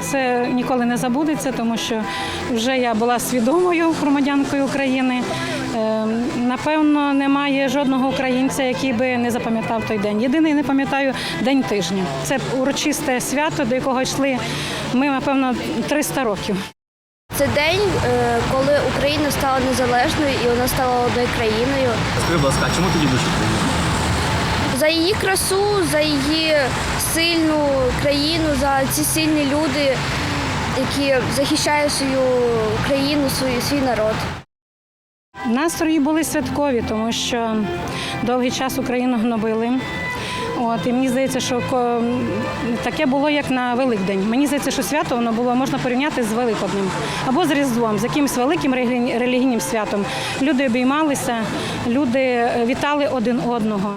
Це ніколи не забудеться, тому що вже я була свідомою громадянкою України. Е, Напевно, немає жодного українця, який би не запам'ятав той день. Єдиний не пам'ятаю день тижня. Це урочисте свято, до якого йшли ми, напевно, 300 років. Це день, е, коли Україна стала незалежною і вона стала одною країною. Скажи, будь ласка, чому ти любиш Україну? За її красу, за її сильну країну, за ці сильні люди, які захищають свою країну, свій, свій народ. Настрої були святкові, тому що довгий час Україну гнобили. От, і мені здається, що таке було як на Великдень. Мені здається, що свято воно було можна порівняти з Великоднем або з Різдвом, з якимось великим релігійним святом. Люди обіймалися, люди е, вітали один одного.